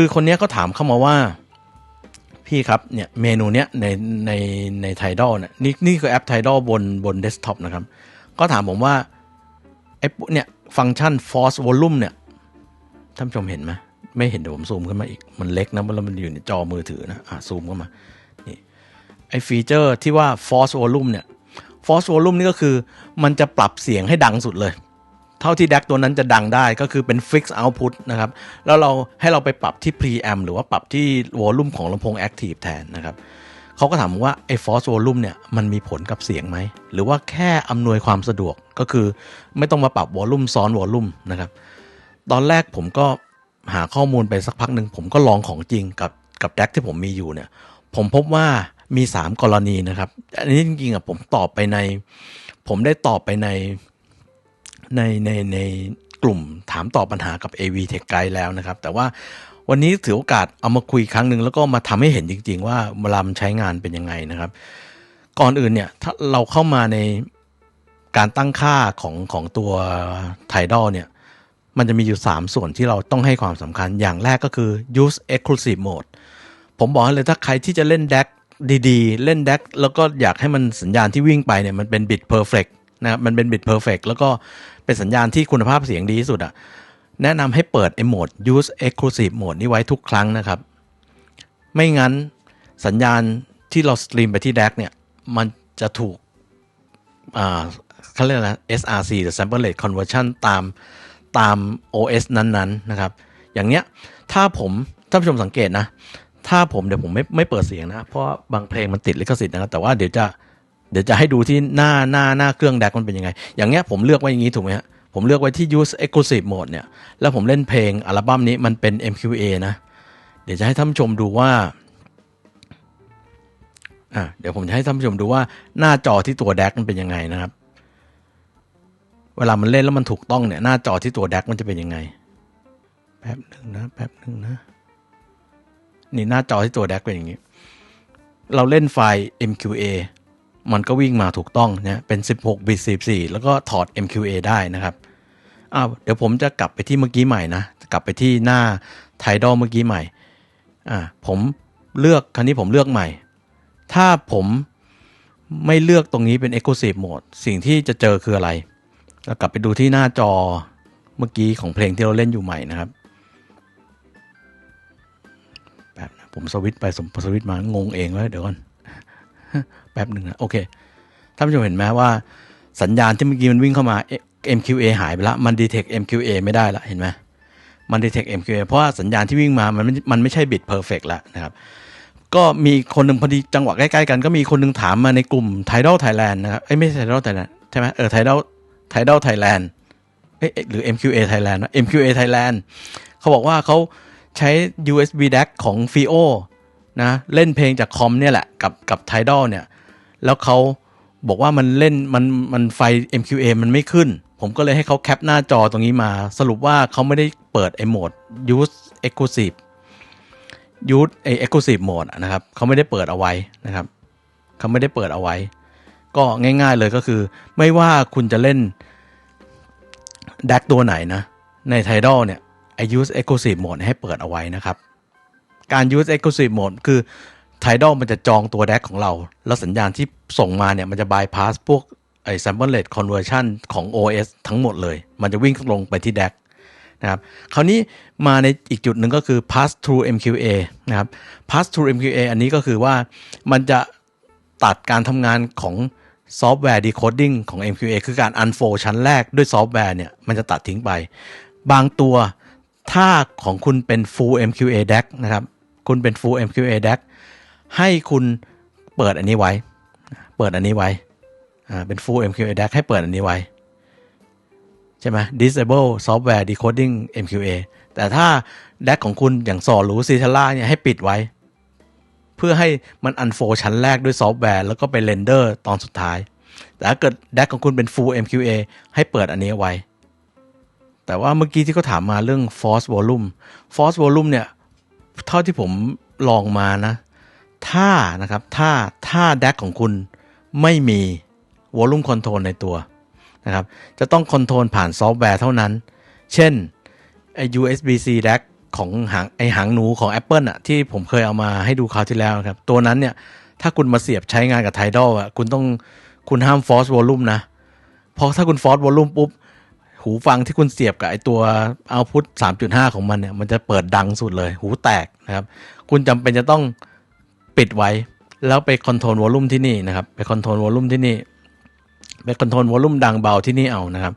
คือคนนี้ก็ถามเข้ามาว่า พี่ครับเนี่ยเมนูเนี้ยในในในไทดอลเนี่ยนี่นี่คือแอปไทดอลบนบนเดสก์ท็อปนะครับ ก็ถามผมว่าไอ้ปุ๊เนี่ยฟังก์ชัน force volume เนี่ยท่านผู้ชมเห็นไหมไม่เห็นเดี๋ยวผมซูมขึ้นมาอีก มันเล็กนะแล้วมันอยู่ในจอมือถือนะอะซูมเข้ามานี่ไอ้ฟีเจอร์ที่ว่า force volume เนี่ย force volume นี่ก็คือมันจะปรับเสียงให้ดังสุดเลย เท่าที่แดกตัวนั้นจะดังได้ก็คือเป็น fix output นะครับ แล้วเราให้เราไปปรับที่ preamp หรือว่าปรับที่ volume ของลำโพง active แทนนะครับเขาก็ถามว่าไอ้ force volume เนี่ยมันมีผลกับเสียงไหม หรือว่าแค่อำนวยความสะดวกก็คือไม่ต้องมาปรับ volume ซ้อน volume นะครับ ตอนแรกผมก็หาข้อมูลไปสักพักหนึ่งผมก็ลองของจริงกับกับแดกที่ผมมีอยู่เนี่ย ผมพบว่ามี 3 กรณีนะครับ อันนี้จริงๆอะผมตอบไปใน ผมได้ตอบไปใน ในในในกลุ่มถามตอบปัญหากับ AV Tech Guide แล้วนะครับ แต่ว่าวันนี้ถือโอกาสเอามาคุยครั้งหนึ่งแล้วก็มาทำให้เห็นจริง ๆ ว่าเวลามันใช้งานเป็นยังไงนะครับ ก่อนอื่นเนี่ยถ้าเราเข้ามาในการตั้งค่าของของตัวไทดอลเนี่ยมันจะมีอยู่ 3 ส่วนที่เราต้องให้ความสำคัญอย่างแรกก็คือ use exclusive mode ผมบอกเลยถ้าใครที่จะเล่น DAC ดีๆ เล่น DAC แล้วก็อยากให้มันสัญญาณที่วิ่งไปเนี่ยมันเป็น bit perfect นะครับมันเป็น bit perfect แล้วก็ เป็นสัญญาณที่คุณภาพเสียงดีที่สุดอะแนะนำให้เปิดไอ้โหมด use exclusive mode นี้ไว้ทุกครั้งนะครับ ไม่งั้นสัญญาณที่เราสตรีมไปที่ DAC เนี่ย มันจะถูกอ่าเขาเรียกอะไร SRC หรือ Sample Rate Conversion ตามตาม OS นั้นๆนะครับ อย่างเนี้ยถ้าผมท่านผู้ชมสังเกตนะ ถ้าผมเดี๋ยวผมไม่ไม่เปิดเสียงนะ เพราะบางเพลงมันติดลิขสิทธิ์นะครับ แต่ว่าเดี๋ยวจะ เดี๋ยวจะให้ดูที่หน้าหน้าหน้าเครื่องแดกมันเป็นยังไง อย่างเงี้ยผมเลือกไว้อย่างนี้ถูกไหมฮะ ผมเลือกไว้ที่ use exclusive mode เนี่ย แล้วผมเล่นเพลงอัลบั้มนี้มันเป็น MQA นะ เดี๋ยวจะให้ท่านชมดูว่าอะเดี๋ยวผมจะให้ท่านผู้ชมดูว่าหน้าจอที่ตัวแดกมันเป็นยังไงนะครับ เวลามันเล่นแล้วมันถูกต้องเนี่ยหน้าจอที่ตัวแดกมันจะเป็นยังไง แป๊บหนึ่งนะแป๊บหนึ่งนะ นี่หน้าจอที่ตัวแดกเป็นอย่างนี้ เราเล่นไฟล์ MQA มันก็วิ่งมาถูกต้องเนี่ยเป็น 16 บิต 44 แล้วก็ถอด MQA ได้นะครับอ้าวเดี๋ยวผมจะกลับไปที่เมื่อกี้ใหม่นะ กลับไปที่หน้า Tidal เมื่อกี้ใหม่อ่าผมเลือกครั้นี้ผมเลือกใหม่ ถ้าผมไม่เลือกตรงนี้เป็น Exclusive Mode สิ่งที่จะเจอคืออะไรเรากลับไปดูที่หน้าจอเมื่อกี้ของเพลงที่เราเล่นอยู่ใหม่นะครับแบบนะผมสวิตไปสมสวิตมางงเองแล้วเดี๋ยวก่อน แป๊บหนึ่งนะโอเคท่านผู้ชมเห็นไหมว่าสัญญาณที่เมื่อกี้มันวิ่งเข้ามา MQA หายไปล้วมัน detect MQA ไม่ได้ละเห็นไหมมัน detect MQA เพราะว่าสัญญาณที่วิ่งมามันมันไม่ใช่ bit perfect แล้วนะครับก็มีคนหนึ่งพอดีจังหวะใกล้ๆกันก็มีคนหนึ่งถามมาในกลุ่ม Tidal Thailand นะครับเอ้ไม่ใช่ Tidal Thailand ใช่ไหมเออ Tidal Tidal Thailand เอ้หรือ MQA Thailand นะ MQA Thailand เขาบอกว่าเขาใช้ USB DAC ของ FIO นะเล่นเพลงจากคอมเนี่ยแหละกับกับ Tidal เนี่ยแล้วเขาบอกว่ามันเล่นมันมันไฟ MQA มันไม่ขึ้น ผมก็เลยให้เขาแคปหน้าจอตรงนี้มา สรุปว่าเขาไม่ได้เปิดไอ้โหมด Use Exclusive Use ไอ้ Exclusive Mode นะครับเขาไม่ได้เปิดเอาไว้นะครับเขาไม่ได้เปิดเอาไว้ ก็ง่ายๆเลยก็คือ ไม่ว่าคุณจะเล่นแดกตัวไหนนะ ใน Tidal เนี่ยไอ use exclusive mode ให้เปิดเอาไว้นะครับ การ use exclusive mode คือ Tidal มันจะจองตัวแดกของเรา แล้วสัญญาณที่ส่งมาเนี่ย มันจะ bypass พวกไอ้ sample rate conversion ของ OS ทั้งหมดเลย มันจะวิ่งลงไปที่แดกนะครับคราวนี้มาในอีกจุดหนึ่งก็คือ pass through MQA นะครับ pass through MQA อันนี้ก็คือว่ามันจะตัดการทำงานของซอฟต์แวร์ decoding ของ MQA คือการ unfold ชั้นแรกด้วยซอฟต์แวร์เนี่ย มันจะตัดทิ้งไป บางตัวถ้าของคุณเป็น full MQA DAC นะครับ คุณเป็น full MQA DAC ให้คุณเปิดอันนี้ไว้ เปิดอันนี้ไว้เป็น full MQA DAC ให้เปิดอันนี้ไว้ ใช่ไหม disable software decoding MQA แต่ถ้า DAC ของคุณอย่างสอหรูซีเทล่าเนี่ยให้ปิดไว้ เพื่อให้มัน unfold ชั้นแรกด้วยซอฟต์แวร์แล้วก็ไปเรนเดอร์ตอนสุดท้าย แต่ถ้าเกิด DAC ของคุณเป็น full MQA ให้เปิดอันนี้ไว้แต่ว่าเมื่อกี้ที่เขาถามมาเรื่อง force volume force volume เนี่ย เท่าที่ผมลองมานะ ถ้านะครับ ถ้าถ้า DAC ของคุณไม่มี volume control ในตัวนะครับ จะต้องคอนโทรลผ่านซอฟต์แวร์เท่านั้น เช่นไอ้ USB-C DAC ของหางไอหางหนูของ Apple อะที่ผมเคยเอามาให้ดูคราวที่แล้วครับ ตัวนั้นเนี่ย ถ้าคุณมาเสียบใช้งานกับ Tidal อะคุณต้องคุณห้าม Force Volume นะเพราะถ้าคุณ Force Volume ปุ๊บ หูฟังที่คุณเสียบกับไอตัว Output 3.5ของมันเนี่ยมันจะเปิดดังสุดเลย หูแตกนะครับ คุณจำเป็นจะต้องปิดไว้ แล้วไปคอนโทรลวอลลุ่มที่นี่นะครับ ไปคอนโทรลวอลลุ่มที่นี่ ไปคอนโทรลวอลลุ่มดังเบาที่นี่เอานะครับ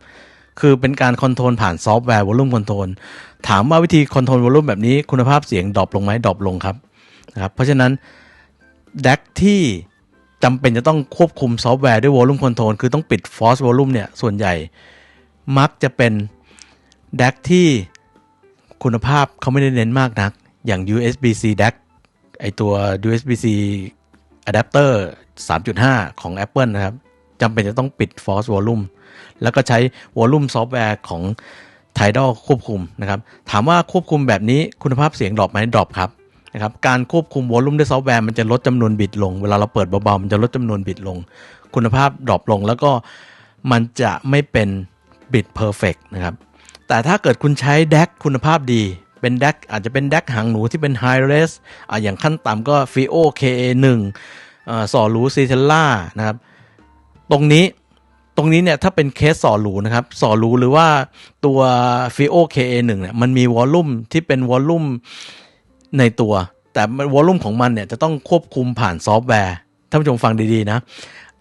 คือเป็นการคอนโทรลผ่านซอฟต์แวร์วอลลุ่มคอนโทรลถามว่าวิธีคอนโทรลวอลลุ่มแบบนี้คุณภาพเสียงดรอปลงไหมดรอปลงครับนะครับเพราะฉะนั้นแดกที่จำเป็นจะต้องควบคุมซอฟต์แวร์ด้วยวอลลุ่มคอนโทรลคือต้องปิดฟอสวอลลุ่มเนี่ยส่วนใหญ่ มักจะเป็นแดกที่คุณภาพเขาไม่ได้เน้นมากนัก อย่าง USB-C DAC ไอตัว USB-C adapter 3.5 ของ Apple นะครับจำเป็นจะต้องปิด Force Volume แล้วก็ใช้ Volume ซอฟต์แวร์ของ Tidal ควบคุมนะครับ ถามว่าควบคุมแบบนี้คุณภาพเสียงดรอปไหมดรอปครับนะครับการควบคุมวอลลุ่มด้วยซอฟต์แวร์มันจะลดจำนวนบิตลง เวลาเราเปิดเบาๆมันจะลดจำนวนบิตลง คุณภาพดรอปลงแล้วก็มันจะไม่เป็น บิตเพอร์เฟกนะครับ แต่ถ้าเกิดคุณใช้ DAC คุณภาพดีเป็น DAC อาจจะเป็น DAC หางหนูที่เป็น High Res อะอย่างขั้นต่ำก็ FIO KA1 อ่าสอหรู c ีเทลล่านะครับ ตรงนี้ตรงนี้เนี่ยถ้าเป็นเคสสอหรูนะครับสอหรูหรือว่าตัว FIO KA1 เนี่ยมันมีวอลลุ่มที่เป็นวอลลุ่มในตัว แต่วอลลุ่มของมันเนี่ยจะต้องควบคุมผ่านซอฟต์แวร์ ท่านผู้ชมฟังดีๆนะ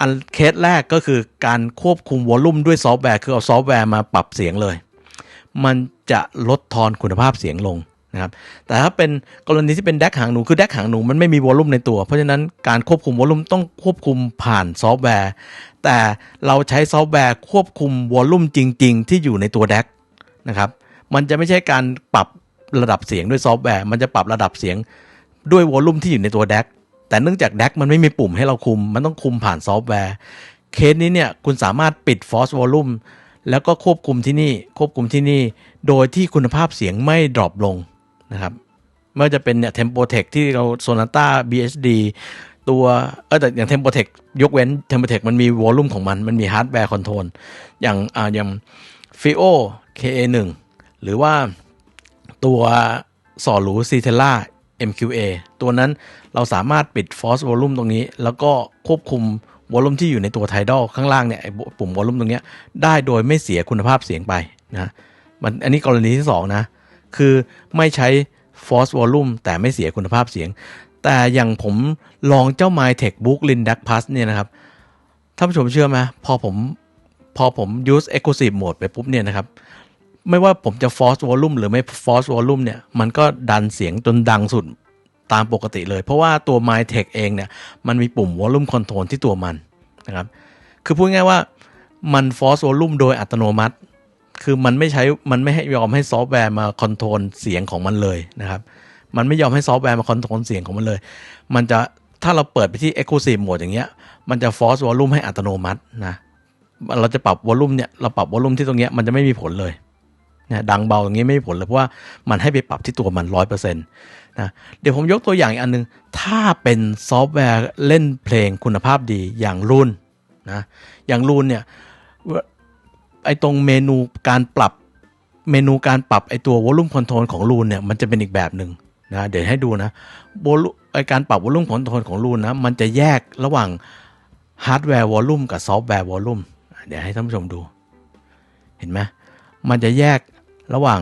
อันเคสแรกก็คือการควบคุมวอลลุ่มด้วยซอฟต์แวร์คือเอาซอฟต์แวร์มาปรับเสียงเลย มันจะลดทอนคุณภาพเสียงลงนะครับแต่ถ้าเป็นกรณีที่เป็นแดกหางหนูคือแดกหางหนูมันไม่มีวอลลุ่มในตัว เพราะฉะนั้นการควบคุมวอลลุ่มต้องควบคุมผ่านซอฟต์แวร์ แต่เราใช้ซอฟต์แวร์ควบคุมวอลลุ่มจริง ๆ ที่อยู่ในตัวแดกนะครับมันจะไม่ใช่การปรับระดับเสียงด้วยซอฟต์แวร์ มันจะปรับระดับเสียงด้วยวอลลุ่มที่อยู่ในตัวแดก แต่เนื่องจากแดกมันไม่มีปุ่มให้เราคุม มันต้องคุมผ่านซอฟต์แวร์ เคสนี้เนี่ยคุณสามารถปิด Force Volume แล้วก็ควบคุมที่นี่ ควบคุมที่นี่ โดยที่คุณภาพเสียงไม่ดรอปลงนะครับไม่ว่าจะเป็นเนี่ย Tempotech ที่เรา Sonata BHD ตัวเออแต่อย่าง Tempotech ยกเว้น Tempotech มันมีวอลลุ่มของมัน มันมีฮาร์ดแวร์คอนโทรลอย่างอ่าอย่าง FIO KA1 หรือว่าตัวสอหรู c ีเทล่า MQA ตัวนั้นเราสามารถปิด Force Volume ตรงนี้ แล้วก็ควบคุมวอลลุ่มที่อยู่ในตัว Tidal ข้างล่างเนี่ยปุ่มวอลลุ่มตรงนี้ได้โดยไม่เสียคุณภาพเสียงไปนะมันอันนี้กรณีที่ 2 นะ คือไม่ใช้ Force Volume แต่ไม่เสียคุณภาพเสียง แต่อย่างผมลองเจ้า MyTech Book Lin DAC Plus เนี่ยนะครับท่านผู้ชมเชื่อไหมพอผมพอผม use exclusive mode ไปปุ๊บเนี่ยนะครับ ไม่ว่าผมจะ force volume หรือไม่ force volume เนี่ยมันก็ดันเสียงจนดังสุดตามปกติเลย เพราะว่าตัว MyTech เองเนี่ยมันมีปุ่ม volume control ที่ตัวมันนะครับคือพูดง่ายว่ามัน force volume โดยอัตโนมัติ คือมันไม่ใช้มันไม่ให้ยอมให้ซอฟต์แวร์มาคอนโทรลเสียงของมันเลยนะครับมันไม่ยอมให้ซอฟต์แวร์มาคอนโทรลเสียงของมันเลย มันจะถ้าเราเปิดไปที่ exclusive mode อย่างเงี้ย มันจะ force volume ให้อัตโนมัตินะ เราจะปรับ volume เนี่ย เราปรับ volume ที่ตรงเนี้ยมันจะไม่มีผลเลย นะดังเบาอย่างนี้ไม่มีผลเลยเพราะว่ามันให้ไปปรับที่ตัวมันร้อยเปอร์เซ็นต์นะเดี๋ยวผมยกตัวอย่างอีกอันหนึง ถ้าเป็นซอฟต์แวร์เล่นเพลงคุณภาพดีอย่างรูนนะอย่างรูนเนี่ยไอตรงเมนูการปรับเมนูการปรับไอตัววอลลุ่มคอนโทรลของรูนเนี่ยมันจะเป็นอีกแบบหนึ่งนะเดี๋ยวให้ดูนะวอลไอการปรับวอลลุ่มคอนโทรลของรูนนะมันจะแยกระหว่างฮาร์ดแวร์วอลลุ่มกับซอฟต์แวร์วอลลุ่มเดี๋ยวให้ท่านผู้ชมดู เห็นไหมมันจะแยก ระหว่าง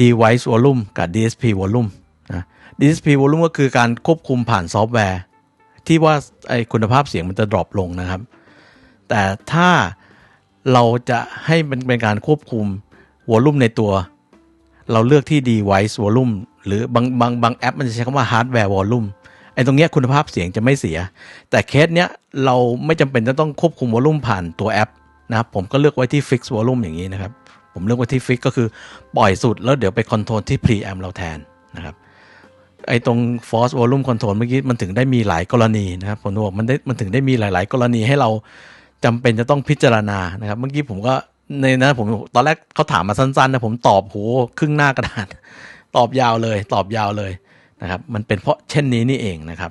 device volume กับ DSP volume นะ DSP volume ก็คือการควบคุมผ่านซอฟต์แวร์ ที่ว่าไอคุณภาพเสียงมันจะดรอปลงนะครับ แต่ถ้าเราจะให้มันเป็นการควบคุมวอลลุ่มในตัว เราเลือกที่ device volume หรือบางบางบางแอป มันจะใช้คำว่า hardware volume ไอ้ตรงเนี้ยคุณภาพเสียงจะไม่เสีย แต่เคสเนี้ยเราไม่จำเป็นจะต้องควบคุมวอลลุ่มผ่านตัวแอปนะครับผมก็เลือกไว้ที่ fix volume อย่างนี้นะครับ ผมเลือกไว้ที่ fix ก็คือปล่อยสุดแล้วเดี๋ยวไปคอนโทรลที่ preamp เราแทนนะครับไอ้ตรง force volume control เมื่อกี้มันถึงได้มีหลายกรณีนะครับผมบอกมันได้มันถึงได้มีหลาย ๆ กรณีให้เราจำเป็นจะต้องพิจารณานะครับ เมื่อกี้ผมก็ในนะผมตอนแรกเขาถามมาสั้น ๆ นะ ผมตอบโหครึ่งหน้ากระดาษ ตอบยาวเลย ตอบยาวเลยนะครับ มันเป็นเพราะเช่นนี้นี่เองนะครับ